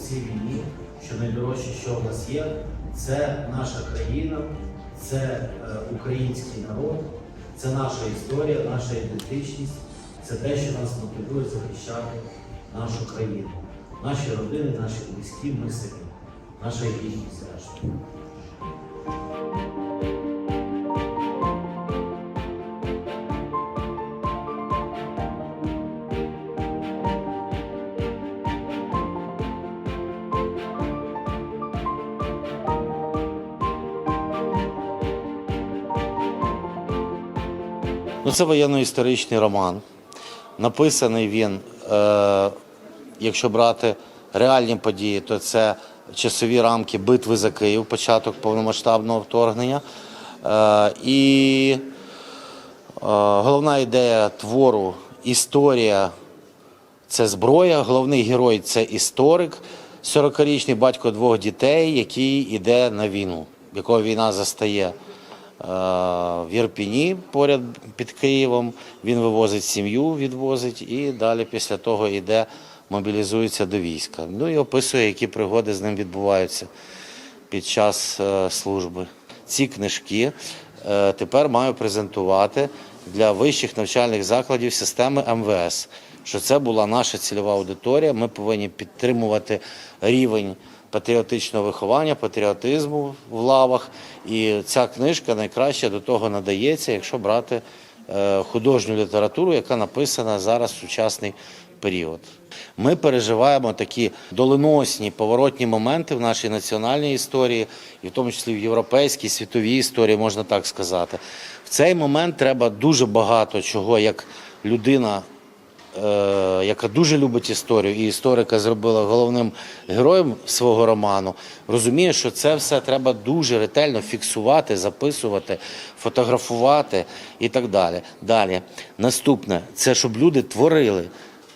цій війні, що найдорожче, що в нас є, це наша країна, це е, український народ, це наша історія, наша ідентичність, це те, що нас мотивує захищати нашу країну, наші родини, наші близькі, ми самі, наша гідність зрештою. Ну, це воєнно-історичний роман. Написаний він, е, якщо брати реальні події, то це часові рамки битви за Київ, початок повномасштабного вторгнення. Е, і е, головна ідея твору історія це зброя. Головний герой це історик, 40-річний батько двох дітей, який йде на війну, якого війна застає в Єрпіні поряд під Києвом. Він вивозить сім'ю, відвозить і далі після того йде, мобілізується до війська. Ну і описує, які пригоди з ним відбуваються під час е, служби. Ці книжки е, тепер маю презентувати для вищих навчальних закладів системи МВС. Що це була наша цільова аудиторія. Ми повинні підтримувати рівень патріотичного виховання, патріотизму в лавах. І ця книжка найкраще до того надається, якщо брати е, художню літературу, яка написана зараз в сучасний період. Ми переживаємо такі доленосні поворотні моменти в нашій національній історії, і в тому числі в європейській, світовій історії, можна так сказати. В цей момент треба дуже багато чого, як людина яка дуже любить історію, і історика зробила головним героєм свого роману, розуміє, що це все треба дуже ретельно фіксувати, записувати, фотографувати і так далі. Далі, наступне це щоб люди творили.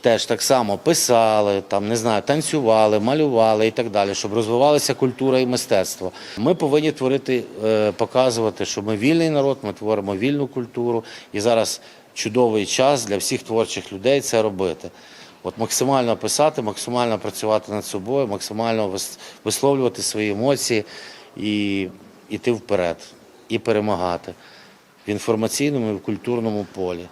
Теж так само писали, там не знаю, танцювали, малювали і так далі, щоб розвивалася культура і мистецтво. Ми повинні творити, е, показувати, що ми вільний народ, ми творимо вільну культуру, і зараз чудовий час для всіх творчих людей це робити. От максимально писати, максимально працювати над собою, максимально вис- висловлювати свої емоції і йти вперед, і перемагати в інформаційному і в культурному полі.